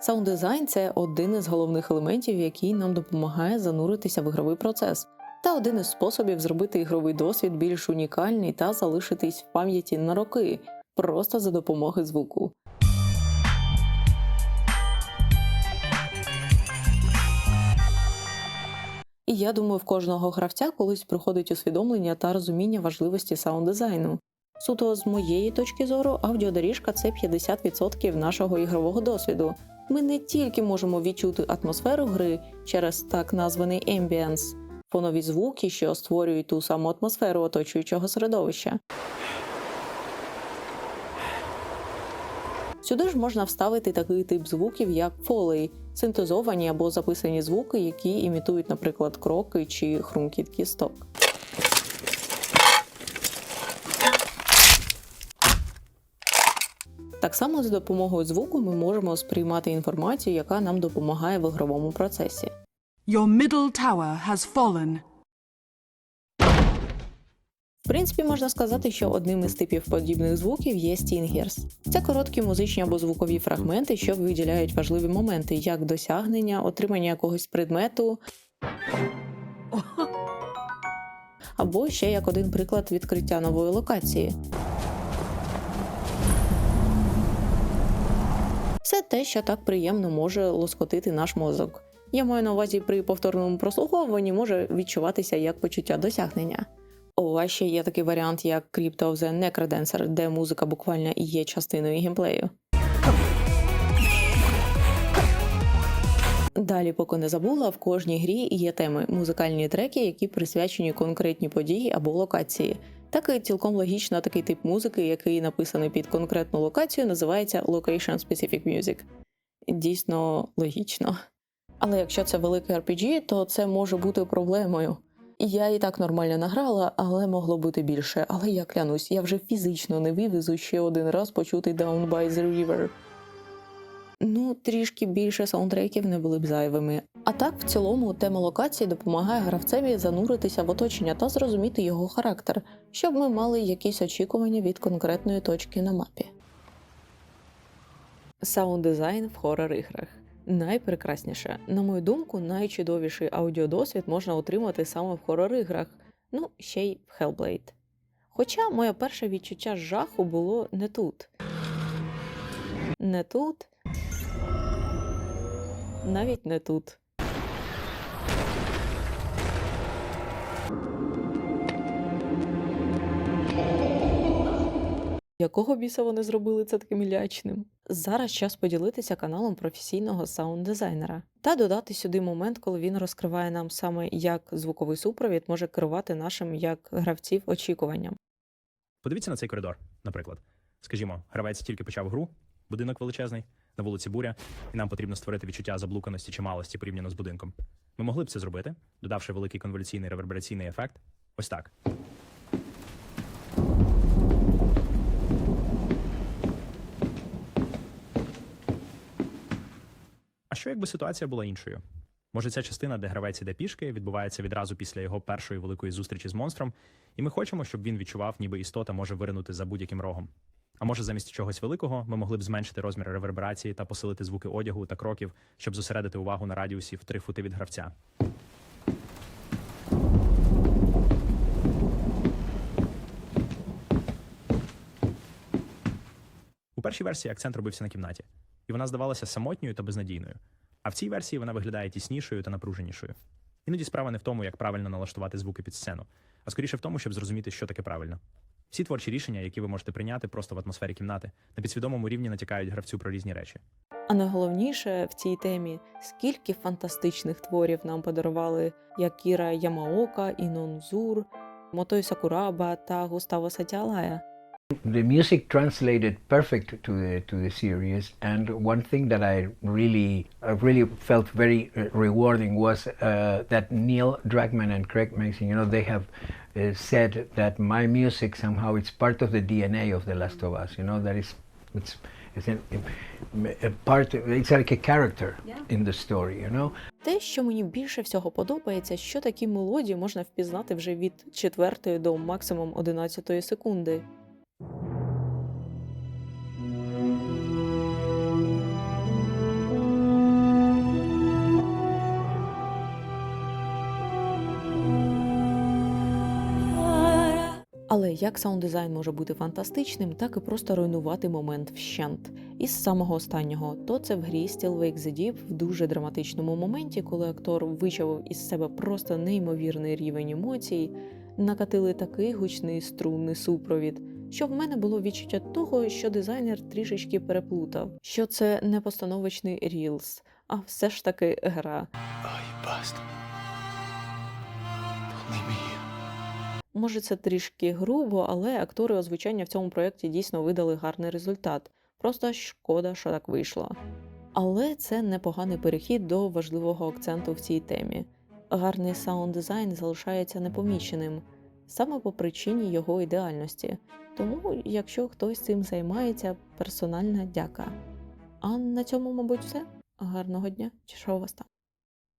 Саунд-дизайн – це один із головних елементів, який нам допомагає зануритися в ігровий процес, та один із способів зробити ігровий досвід більш унікальний та залишитись в пам'яті на роки, просто за допомогою звуку. І я думаю, в кожного гравця колись приходить усвідомлення та розуміння важливості саунд-дизайну. Суто з моєї точки зору, аудіодоріжка це 50% нашого ігрового досвіду. Ми не тільки можемо відчути атмосферу гри через так названий ембіенс, фонові звуки, що створюють ту саму атмосферу оточуючого середовища. Сюди ж можна вставити такий тип звуків, як фолей, синтезовані або записані звуки, які імітують, наприклад, кроки чи хрумкіт кісток. Так само за допомогою звуку ми можемо сприймати інформацію, яка нам допомагає в ігровому процесі. Your middle tower has fallen. В принципі, можна сказати, що одним із типів подібних звуків є стінгерс. Це короткі музичні або звукові фрагменти, що виділяють важливі моменти, як досягнення, отримання якогось предмету. Або ще як один приклад відкриття нової локації. Те, що так приємно може лоскотити наш мозок. Я маю на увазі при повторному прослуховуванні може відчуватися як почуття досягнення. О, а ще є такий варіант, як Crypt of the Necrodancer, де музика буквально і є частиною геймплею. Далі, поки не забула, в кожній грі є теми, музикальні треки, які присвячені конкретній події або локації. Так і цілком логічно такий тип музики, який написаний під конкретну локацію, називається Location Specific Music. Дійсно логічно. Але якщо це великий RPG, то це може бути проблемою. Я і так нормально награла, але могло бути більше. Але я клянусь, я вже фізично не вивезу ще один раз почути Down by the River. Ну, трішки більше саундтреків не були б зайвими. А так, в цілому, тема локації допомагає гравцеві зануритися в оточення та зрозуміти його характер, щоб ми мали якісь очікування від конкретної точки на мапі. Саунд-дизайн в хорор-іграх. Найпрекрасніше, на мою думку, найчудовіший аудіодосвід можна отримати саме в хорор-іграх, ну ще й в Hellblade. Хоча моє перше відчуття жаху було не тут. Не тут. Навіть не тут. Якого біса вони зробили це таким лячним? Зараз час поділитися каналом професійного саунд-дизайнера та додати сюди момент, коли він розкриває нам саме, як звуковий супровід може керувати нашим як гравців очікуванням. Подивіться на цей коридор, наприклад. Скажімо, гравець тільки почав гру, будинок величезний, на вулиці буря, і нам потрібно створити відчуття заблуканості чи малості порівняно з будинком. Ми могли б це зробити, додавши великий конволюційний ревербераційний ефект. Ось так. А що якби ситуація була іншою? Може, ця частина, де гравець іде пішки, відбувається відразу після його першої великої зустрічі з монстром, і ми хочемо, щоб він відчував, ніби істота може виринути за будь-яким рогом. А може, замість чогось великого, ми могли б зменшити розмір реверберації та посилити звуки одягу та кроків, щоб зосередити увагу на радіусі в 3 фути від гравця. У першій версії акцент робився на кімнаті, і вона здавалася самотньою та безнадійною. А в цій версії вона виглядає тіснішою та напруженішою. Іноді справа не в тому, як правильно налаштувати звуки під сцену, а скоріше в тому, щоб зрозуміти, що таке правильно. Всі творчі рішення, які ви можете прийняти просто в атмосфері кімнати, на підсвідомому рівні натякають гравцю про різні речі. А найголовніше в цій темі, скільки фантастичних творів нам подарували Якіра Ямаока, Інон Зур, Мотой Сакураба та Густаво Сатіалая. the music translated perfect to the to the series and one thing that i really I really felt very rewarding was uh, that neil druckmann and craig mason you know they have uh, said that my music somehow it's part of the dna of the last of us you know that is it's it's an, a part it's like a character in the story you know Те, що мені більше всього подобається, що такі мелодії можна впізнати вже від четвертої до максимум 11 секунди. Але як саунд-дизайн може бути фантастичним, так і просто руйнувати момент вщент. І з самого останнього, то це в грі Still Wake the Deep в дуже драматичному моменті, коли актор вичавив із себе просто неймовірний рівень емоцій, накатили такий гучний струнний супровід, що в мене було відчуття того, що дизайнер трішечки переплутав, що це не постановочний рілс, а все ж таки гра. Може, це трішки грубо, але актори озвучання в цьому проєкті дійсно видали гарний результат. Просто шкода, що так вийшло. Але це непоганий перехід до важливого акценту в цій темі. Гарний саунд-дизайн залишається непоміченим саме по причині його ідеальності. Тому, якщо хтось цим займається, персональна дяка. А на цьому, мабуть, все. Гарного дня, чи що у вас там?